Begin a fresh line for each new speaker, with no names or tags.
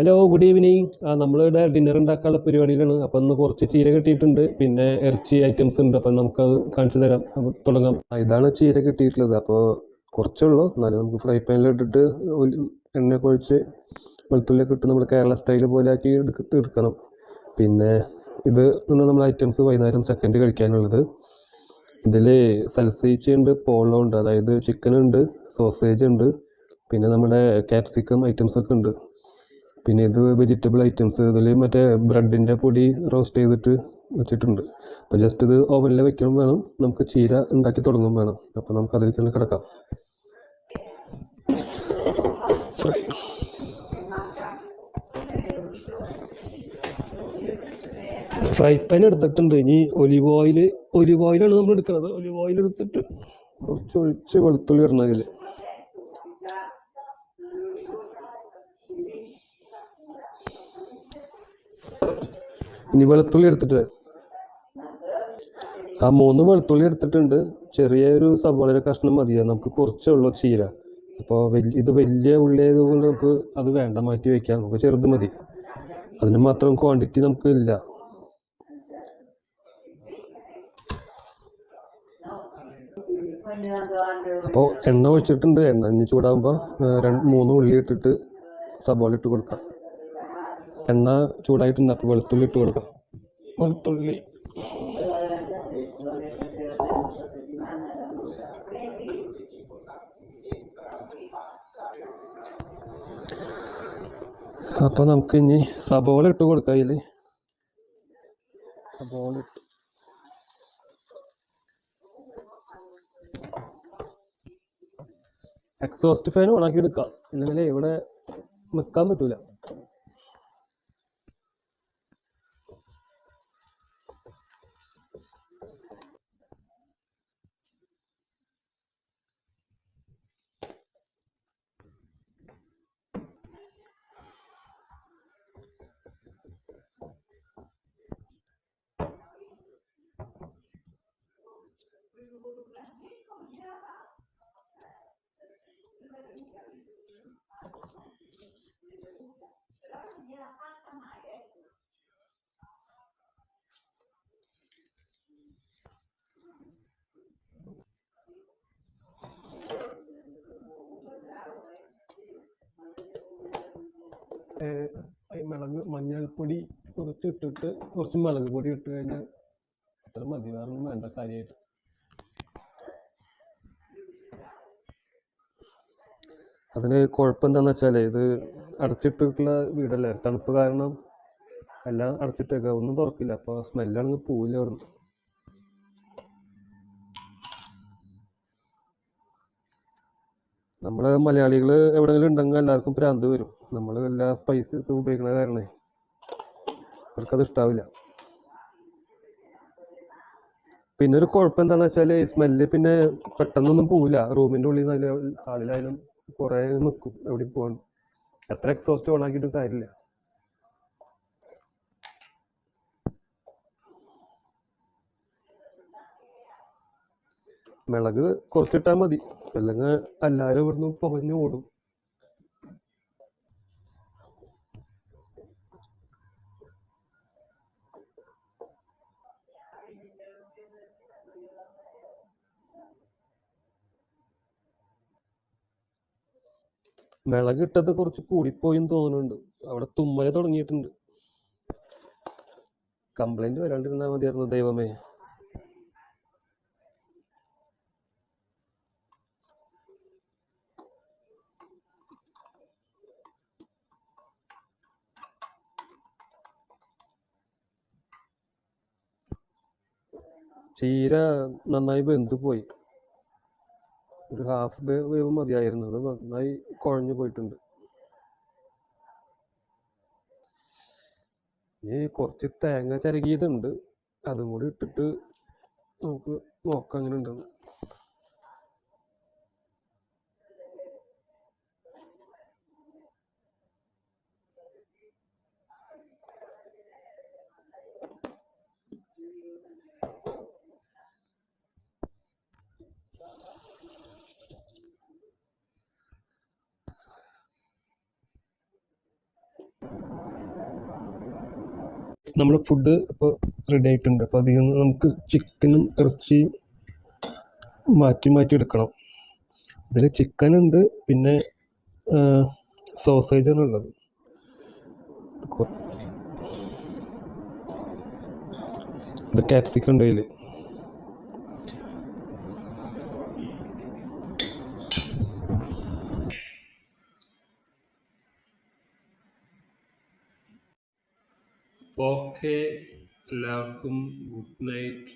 Hello good evening നമ്മളിവിടെ dinner ഉണ്ടാക്കാനുള്ള പരിപാടിയിലാണ്. അപ്പം ഇന്ന് കുറച്ച് ചീര കിട്ടിയിട്ടുണ്ട്. പിന്നെ ഇറച്ചി ഐറ്റംസ് ഉണ്ട്. അപ്പം നമുക്കത് കാണിച്ചു തരാം. തുടങ്ങാം. ഇതാണ് ചീര കിട്ടിയിട്ടുള്ളത്. അപ്പോൾ കുറച്ചേ ഉള്ളൂ എന്നാലും നമുക്ക് ഫ്രൈ പാനിൽ ഇട്ടിട്ട് എണ്ണ കുഴച്ച് വെളുത്തുള്ളിയൊക്കെ ഇട്ട് നമ്മൾ കേരള സ്റ്റൈൽ പോലെ ആക്കി എടുത്ത് എടുക്കണം. പിന്നെ ഇത് ഇന്ന് നമ്മൾ ഐറ്റംസ് വൈകുന്നേരം സെക്കൻഡ് കഴിക്കാനുള്ളത്. ഇതിൽ സൽസീച്ച ഉണ്ട് പോളോ ഉണ്ട്. അതായത് ചിക്കൻ ഉണ്ട് സോസേജ് ഉണ്ട്. പിന്നെ നമ്മുടെ ക്യാപ്സിക്കം ഐറ്റംസ് ഒക്കെ ഉണ്ട്. പിന്നെ ഇത് വെജിറ്റബിൾ ഐറ്റംസ് ഇതിൽ മറ്റേ ബ്രെഡിന്റെ പൊടി റോസ്റ്റ് ചെയ്തിട്ട് വെച്ചിട്ടുണ്ട്. അപ്പോൾ ജസ്റ്റ് ഇത് ഓവനിൽ വെക്കണം വേണം. നമുക്ക് ചീര ഉണ്ടാക്കി തുടങ്ങും വേണം. അപ്പോൾ നമുക്ക് അതിലേക്ക് തന്നെ കിടക്കാം. ഫ്രൈ പാൻ എടുത്തിട്ടുണ്ട്. ഇനി ഒലിവ് ഓയിൽ ഒലിവ് ഓയിലാണ് നമ്മൾ എടുക്കുന്നത്. ഒലിവ് ഓയിൽ എടുത്തിട്ട് കുറച്ച് ഒഴിച്ച് വെളുത്തുള്ളി ഇടണം ഇനി വെളുത്തുള്ളി എടുത്തിട്ട് ആ മൂന്ന് വെളുത്തുള്ളി എടുത്തിട്ടുണ്ട്. ചെറിയൊരു സവാളയുടെ കഷ്ണം മതിയാ? നമുക്ക് കുറച്ചേ ഉള്ളൂ ചീര. അപ്പോൾ വലിയ ഇത് വലിയ ഉള്ളി ആയതുകൊണ്ട് നമുക്ക് അത് വേണ്ട മാറ്റി വയ്ക്കാം നമുക്ക് ചെറുത് മതി. അതിന് മാത്രം ക്വാണ്ടിറ്റി നമുക്ക് ഇല്ല. അപ്പോൾ എണ്ണ ഒഴിച്ചിട്ടുണ്ട്. എണ്ണ ഇനി ചൂടാകുമ്പോൾ രണ്ട് മൂന്ന് ഉള്ളി ഇട്ടിട്ട് സവാള ഇട്ട് കൊടുക്കാം. എണ്ണ ചൂടായിട്ടുണ്ട് അപ്പോൾ വെളുത്തുള്ളി ഇട്ട് കൊടുക്കാം. വെളുത്തുള്ളി. അപ്പോൾ നമുക്ക് ഇനി സബോള ഇട്ട് കൊടുക്കാം അതിൽ സബോള ഇട്ട്. എക്സോസ്റ്റ് ഫാൻ ഓണാക്കി എടുക്കാം. ഇല്ലെങ്കിൽ ഇവിടെ നിൽക്കാൻ പറ്റൂല. മഞ്ഞൾപ്പൊടി കുറച്ച് ഇട്ടിട്ട് കുറച്ച് മുളക് പൊടി ഇട്ട് കഴിഞ്ഞാൽ അത്ര മതി വേറൊന്നും വേണ്ട കാര്യമായിട്ട് അതിന് കുഴപ്പം എന്താണെന്ന് വെച്ചാൽ ഇത് അടച്ചിട്ടിട്ടുള്ള വീടല്ലേ? തണുപ്പ് കാരണം എല്ലാം അടച്ചിട്ടേക്കുക ഒന്നും തുറക്കില്ല. അപ്പോൾ സ്മെല്ലാണെങ്കിൽ പോവില്ല അവിടുന്ന്. നമ്മൾ മലയാളികൾ എവിടെയെങ്കിലും ഉണ്ടെങ്കിൽ എല്ലാവർക്കും ഭ്രാന്ത് വരും. നമ്മൾ എല്ലാ സ്പൈസസ് ഉപയോഗിക്കുന്ന കാരണേ. അവർക്കത് ഇഷ്ടാവില്ല. പിന്നെ ഒരു കുഴപ്പം എന്താണെന്ന് വെച്ചാൽ സ്മെല്ല് പിന്നെ പെട്ടെന്നൊന്നും പോവില്ല. റൂമിന്റെ ഉള്ളിൽ നിന്നായാലും ഹാളിലായാലും കുറെ നിൽക്കും എവിടെ പോകണം എത്ര എക്സോസ്റ്റ് ഓൺ കാര്യമില്ല. മിളക് കുറച്ചിട്ടാൽ മതി. അല്ലെങ്കിൽ എല്ലാവരും ഇവിടുന്ന് പുകഞ്ഞു ഓടും. മിളക് കൂടി കുറച്ച് കൂടിപ്പോയെന്ന് തോന്നുന്നുണ്ട്. അവിടെ തുമ്മൽ തുടങ്ങിയിട്ടുണ്ട്. കംപ്ലൈന്റ് വരാണ്ടിരുന്നാൽ മതിയായിരുന്നു ദൈവമേ. ചീര നന്നായി വെന്ത് പോയി ഒരു ഹാഫ് വേവ് മതിയായിരുന്നു. അത് നന്നായി കുഴഞ്ഞു പോയിട്ടുണ്ട്. ഇനി കുറച്ച് തേങ്ങ ചിരകിയതുണ്ട്. അതും കൂടി ഇട്ടിട്ട് നമുക്ക് നോക്കാം അങ്ങനെ ഉണ്ടെന്ന് നമ്മുടെ ഫുഡ് ഇപ്പോൾ റെഡി ആയിട്ടുണ്ട്. അപ്പോൾ അതിൽ നിന്ന് നമുക്ക് ചിക്കനും ഇറച്ചിയും മാറ്റി മാറ്റി എടുക്കണം. ഇതിൽ ചിക്കൻ ഉണ്ട് പിന്നെ സോസേജാണ് ഉള്ളത്. ഇത് ക്യാപ്സിക്കം ഉണ്ട് അതിൽ ഓക്കെ എല്ലാവർക്കും ഗുഡ് നൈറ്റ്.